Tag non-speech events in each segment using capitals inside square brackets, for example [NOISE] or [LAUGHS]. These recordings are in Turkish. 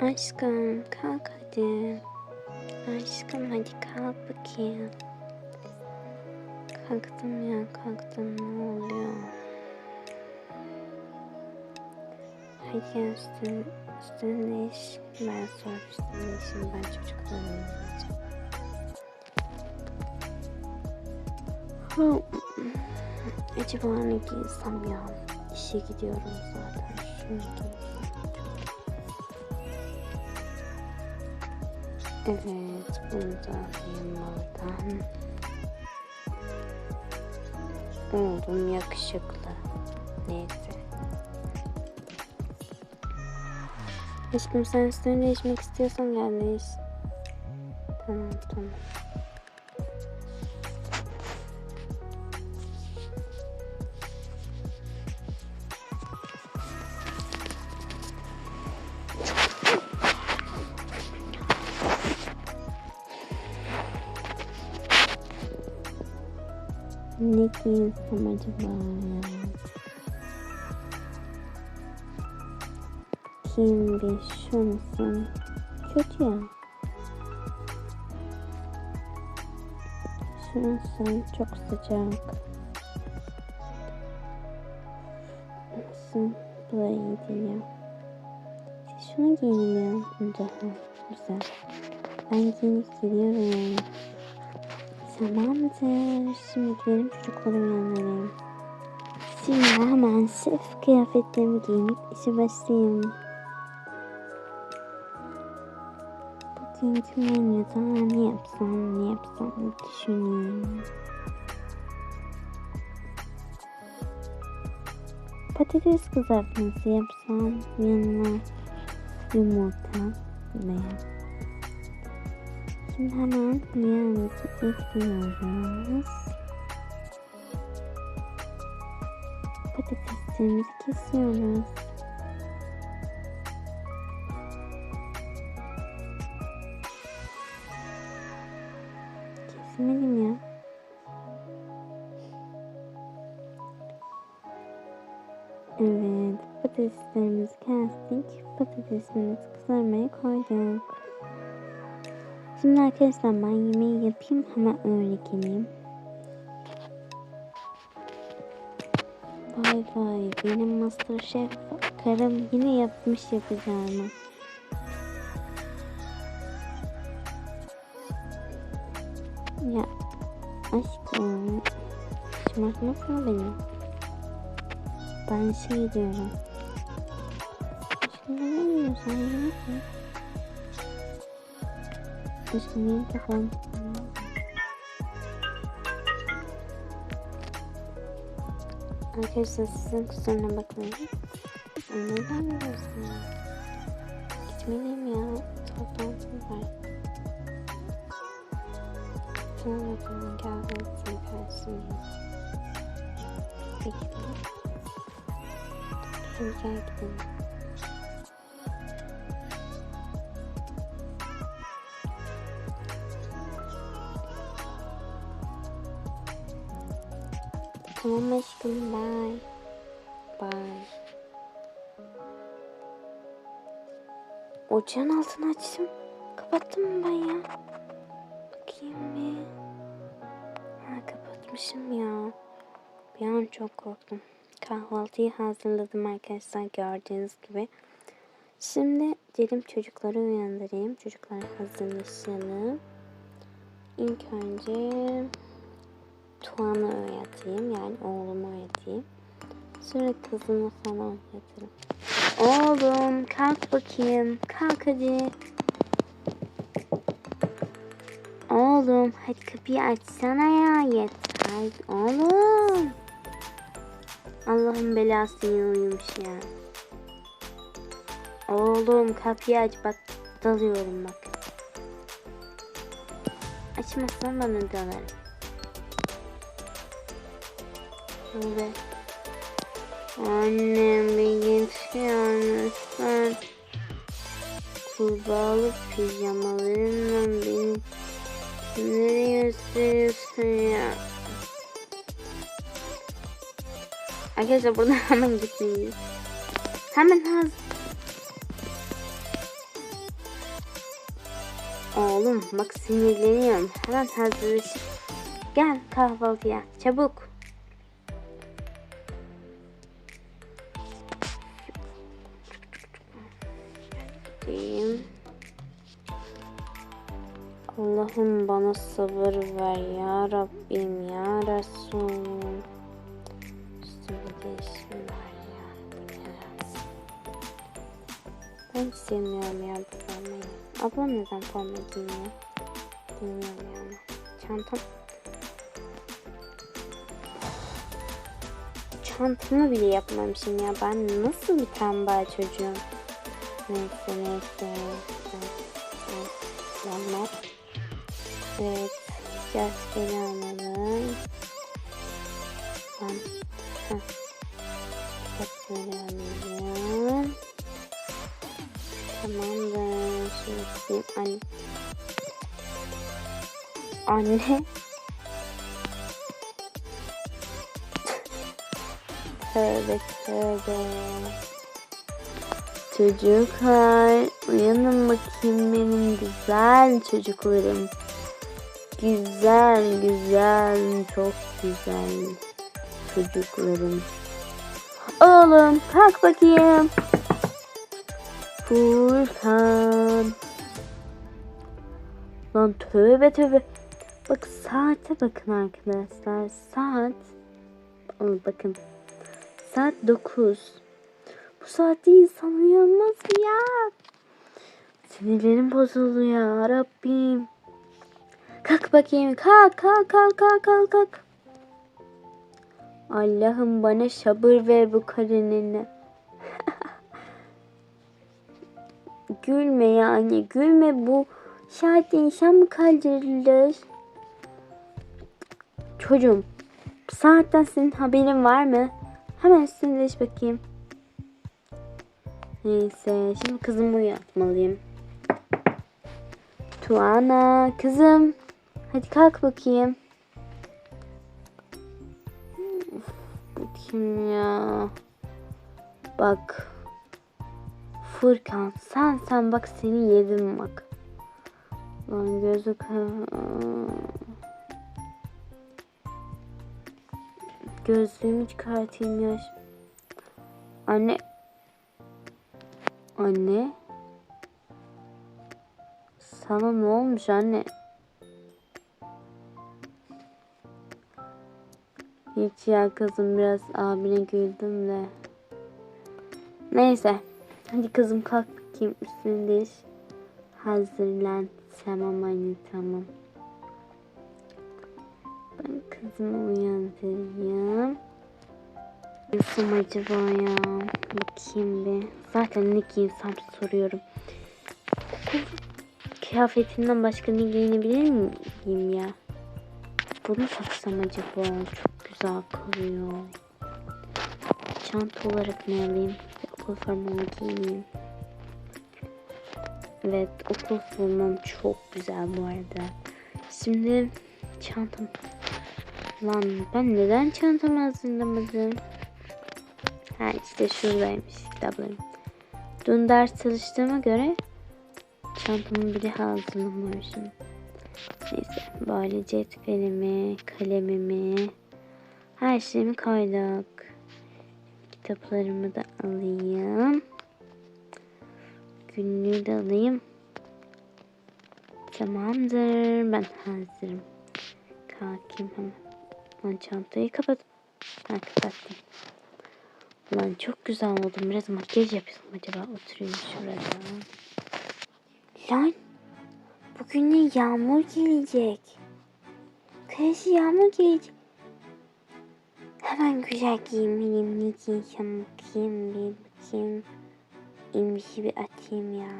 Aşkım kalk hadi. Aşkım hadi kalk bakayım. Kalktım ya kalktım ne oluyor? Hadi gel üstün, üstüne değiş. Ben sonra üstüne değişim ben çocuklarımı alacağım. Hmm. Acaba ne giysem ya? İşe gidiyorum zaten. Şunu giysem. Evet, bunu da alayım oradan. Oldum yakışıklı. Neyse. Aşkım sen üstünü değişmek istiyorsan gel değiş. Tamam tamam. Ne giysem acaba ya? Kim bir şu musun? Kötü ya. Şu musun? Çok sıcak. Nasıl? Bu da iyi değil ya. İşte şunu giyelim ya. Güzel. Ben giyinip gidiyorum. Tamamdır. Şimdi gidelim çocukların yanlarına. Şimdi hemen şef kıyafetlerimi giyinip işe başlayayım. Bugünkü menüde ne yapsam ne yapsam düşüneyim. Patates kızartması yapsam yanına yumurta veya Şimdi hemen yağımızı ekliyoruz. Patateslerimizi kesiyoruz. Kesmedim ya. Evet, patateslerimizi kestik. Patatesimizi kızarmaya koyduk. Şimdi arkadaşlar ben yemeği yapayım hemen öyle geleyim. Vay vay benim Masterchef karım yine yapmış yapacağını. Ya aşkım şımartmasana beni. Ben şey diyorum. Aşkım ne diyorsun? Yemek mi? Aşkım benim kafam. Arkadaşlar sizin kusuruna bakmayın. Neden biliyorsun? Gitmeliyim ya. Toplantım var. Tamam o zaman gel seni karşılayayım. Bekle. Hadi gel gidelim. Tamam aşkım bye. Bye. Ocağın altını açtım. Kapattım mı ben ya? Bakayım bir. Ha kapatmışım ya. Bir an çok korktum. Kahvaltıyı hazırladım arkadaşlar gördüğünüz gibi. Şimdi dedim çocukları uyandırayım. Çocuklar hazırlaşalım. İlk önce Tuan'ı öğreteyim. Yani oğlumu öğreteyim. Sonra kızımı falan öğretirim. Oğlum kalk bakayım. Kalk hadi. Oğlum hadi kapıyı açsana ya yeter. Oğlum. Allah'ın belası yine uyumuş ya. Oğlum kapıyı aç bak dalıyorum bak. Açmazsan bana dalarım. Ve annem bir git lütfen. Kurbağalı pijamalarımla beni nereye gösteriyorsun ya? Arkadaşlar buradan [LAUGHS] hemen gitmeliyiz. Hemen hız. Oğlum bak sinirleniyorum. Hemen hazırlaşıp gel kahvaltıya çabuk. Diyeyim. Allah'ım bana sabır ver ya Rabbim ya Resul. Ya. Ben hiç sevmiyorum ya bu formayı. Ablam neden forma giymiyor? Bilmiyorum yani. Çantam... Çantamı bile yapmamışım ya. Ben nasıl bir tembel çocuğum. Yanlar. Evet. Gerçekten alalım. Ben... Gerçekten alalım. Tamamdır. Şimdi. Anne. Anne. tövbe tövbe. Çocuklar uyanın bakayım benim güzel çocuklarım. Güzel güzel çok güzel çocuklarım. Oğlum kalk bakayım. Furkan. Lan tövbe tövbe. Bak saate bakın arkadaşlar. Saat. Bakın. Saat 9. Bu saatte insan uyanmaz ya. Sinirlerim bozuldu ya Rabbim. Kalk bakayım. Kalk kalk kalk kalk kalk kalk. Allah'ım bana sabır ver bu karınını. [LAUGHS] gülme yani gülme bu şart insan mı kaldırılır? Çocuğum saatten senin haberin var mı? Hemen üstüne bakayım. Neyse şimdi kızımı uyatmalıyım. Tuana kızım hadi kalk bakayım. Uf, bu kim ya? Bak Furkan sen sen bak seni yedim bak. Lan gözü Gözlüğümü çıkartayım ya. Anne. Anne. Sana ne olmuş anne? Hiç ya kızım biraz abine güldüm de. Neyse. Hadi kızım kalk bakayım üstünü değiş. Hazırlan. Tamam anne tamam. Ben kızımı uyandırayım. Nasıl acaba ya? Bakayım bir. Zaten ne giyinsem soruyorum. Kıyafetinden başka ne giyinebilir miyim ya? Bunu taksam acaba? Çok güzel kalıyor. Çanta olarak ne alayım? Okul formamı giyeyim. Evet okul formam çok güzel bu arada. Şimdi çantam. Lan ben neden çantamı hazırlamadım? Ha işte şuradaymış kitaplarım. Dün ders çalıştığıma göre çantamı bile hazırlamamışım. Neyse böyle cetvelimi, kalemimi, her şeyimi koyduk. Kitaplarımı da alayım. Günlüğü de alayım. Tamamdır. Ben hazırım. Kalkayım hemen. Lan çantayı kapat. Ha kapattım. Lan çok güzel oldum. Biraz makyaj yapayım acaba. Oturayım şurada. Lan. Bugün ne yağmur gelecek. Kış yağmur gelecek. Hemen güzel giyinmeliyim. Ne giysem bakayım bir bakayım. İlmişi bir atayım ya.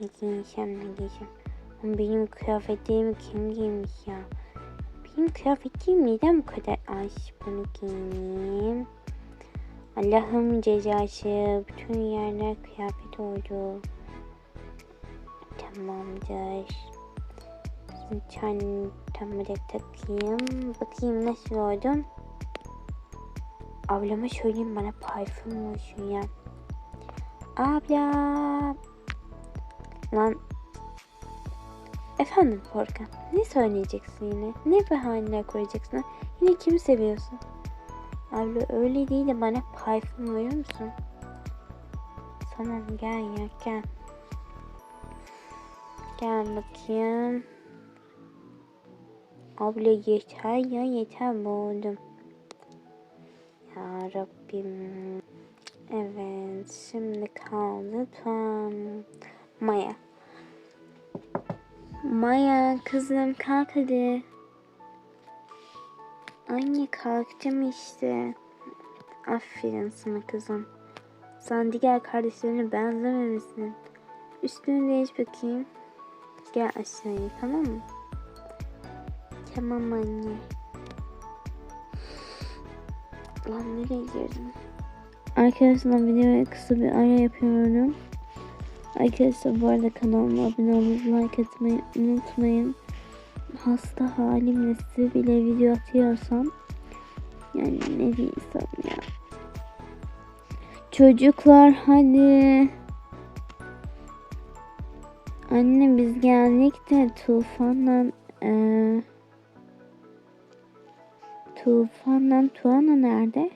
Ne giysem ne giysem. Ama benim kıyafetlerimi kim giymiş ya? Benim kıyafetlerim neden bu kadar az? Bunu giyeyim. Allah'ım cezası. Bütün yerler kıyafet oldu. Tamamdır. Çantamı da takayım. Bakayım nasıl oldum. Ablama söyleyeyim bana parfüm olsun ya. Abla. Lan. Efendim Forkan. Ne söyleyeceksin yine? Ne bahaneler koyacaksın? Yine kimi seviyorsun? Abla öyle değil de bana parfüm verir misin? Tamam gel ya gel. Gel bakayım. Abla yeter ya yeter boğuldum. Ya Rabbim. Evet şimdi kaldı tam Maya. Maya kızım kalk hadi. Anne kalkacağım işte. Aferin sana kızım. Sen diğer kardeşlerine benzememişsin. Üstünü değiş bakayım. Gel aşağıya tamam mı? Tamam anne. Lan nereye girdim? Arkadaşlar videoya kısa bir ara yapıyorum. Arkadaşlar bu arada kanalıma abone olup like atmayı unutmayın. Hasta halimle size bile video atıyorsam yani ne diyorsam ya. Çocuklar hadi. Anne biz geldik de Tufan'la eee Tufan'la Tuana nerede?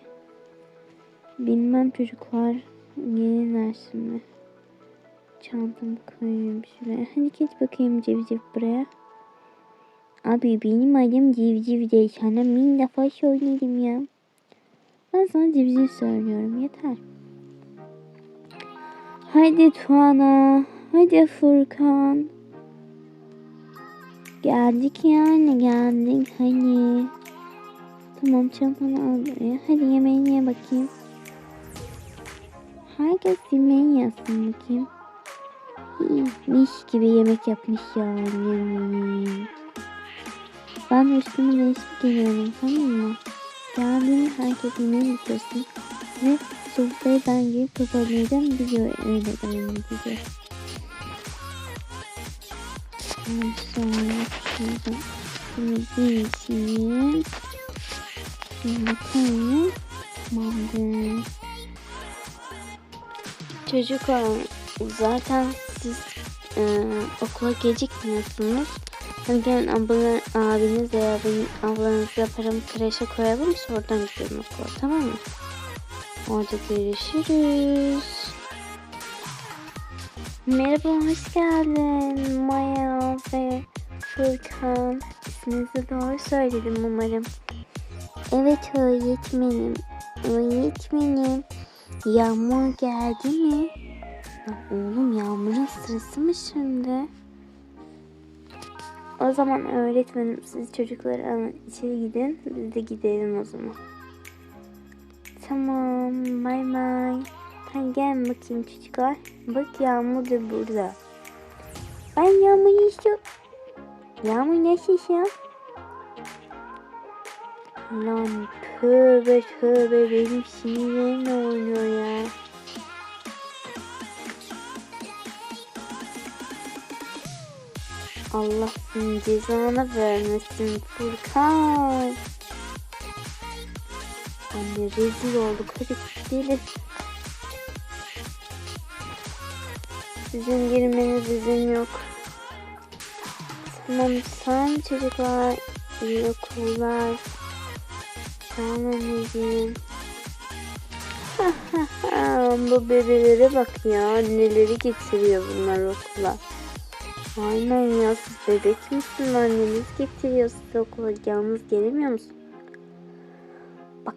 Bilmem çocuklar. Gelirler şimdi. Çantamı koyayım şuraya. Hadi geç bakayım civciv buraya. Abi benim adım civciv değil. Sana bin defa söyledim ya. Ben sana civciv söylüyorum. Yeter. Hadi Tuana. Hadi Furkan. Geldik yani geldik. Hadi. Tamam çantanı al buraya. Hadi yemeğini ye bakayım. Herkes yemeği yazsın bakayım. İyi, mis gibi yemek yapmış ya annem. Ben üstümü değişip geliyorum tamam mı? Herkes yemeği bitirsin. Ve sofrayı ben girip toparlayacağım. Video öyle devam. Ondan sonra koyayım. Tamamdır. Çocuklar zaten siz e, okula gecikmiyorsunuz. Hadi gelin abiniz veya benim ablanızla paramı kreşe koyalım sonradan gidelim okula tamam mı? Orada görüşürüz. Merhaba hoş geldin Maya ve Furkan. İsminizi doğru söyledim umarım. Evet öğretmenim. Öğretmenim. Yağmur geldi mi? Ya oğlum yağmurun sırası mı şimdi? O zaman öğretmenim siz çocukları alın içeri gidin. Biz de gidelim o zaman. Tamam bay bay. Hadi gel bakayım çocuklar. Bak yağmur da burada. Ben yağmur istiyorum. Yağmur nasıl ya? Lan tövbe tövbe benim sinirlerimle oynuyor ya. Allah cezanı vermesin Furkan. Anne rezil olduk hadi gidelim. Sizin girmeniz izin yok. Tamam sen çocuklar iyi okullar. Tamam anneciğim. [LAUGHS] Bu bebelere bak ya. Neleri getiriyor bunlar okula. Aynen ya siz bebek misin? Anneniz getiriyor sizi okula. Yalnız gelemiyor musun? Bak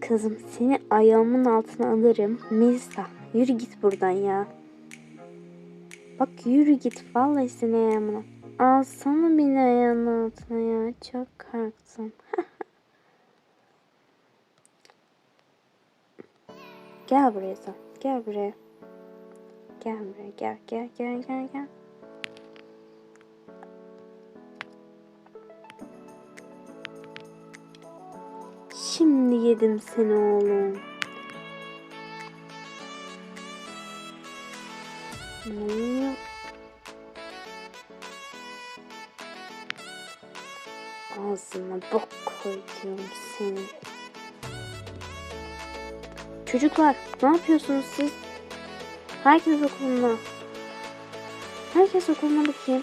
kızım seni ayağımın altına alırım. Melisa yürü git buradan ya. Bak yürü git. Vallahi seni ayağımına. Alsana beni ayağının altına ya. Çok korktum. [LAUGHS] Gel buraya sen. Gel buraya. Gel buraya. Gel gel gel gel gel. Şimdi yedim seni oğlum. Ne? Ağzına bok koyuyorum senin. Çocuklar ne yapıyorsunuz siz? Herkes okuluna. Herkes okuluna bakayım.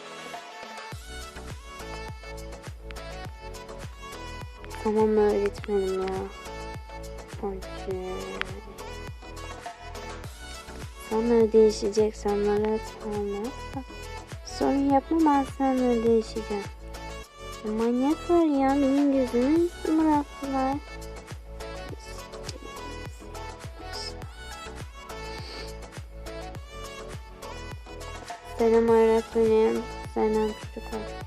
Tamam öğretmenim ya. Hadi. Sonra değişeceksen bana tamam. Sorun yapma ben sana değişeceğim. Manyaklar ya benim gözümü bıraktılar. Selam öğretmenim. Selam çocuklar.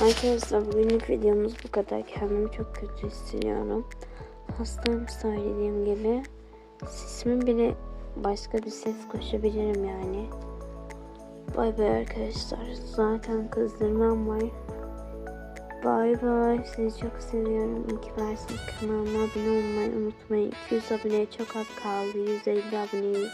Arkadaşlar bugünlük videomuz bu kadar. Kendimi çok kötü hissediyorum. Hastayım söylediğim gibi. Sesimin bile başka bir ses koşabilirim yani. Bay bay arkadaşlar. Zaten kızdırmam var. Bay bay. Sizi çok seviyorum. İyi ki varsınız. Kanalıma abone olmayı unutmayın. 200 aboneye çok az kaldı. 150 aboneyiz.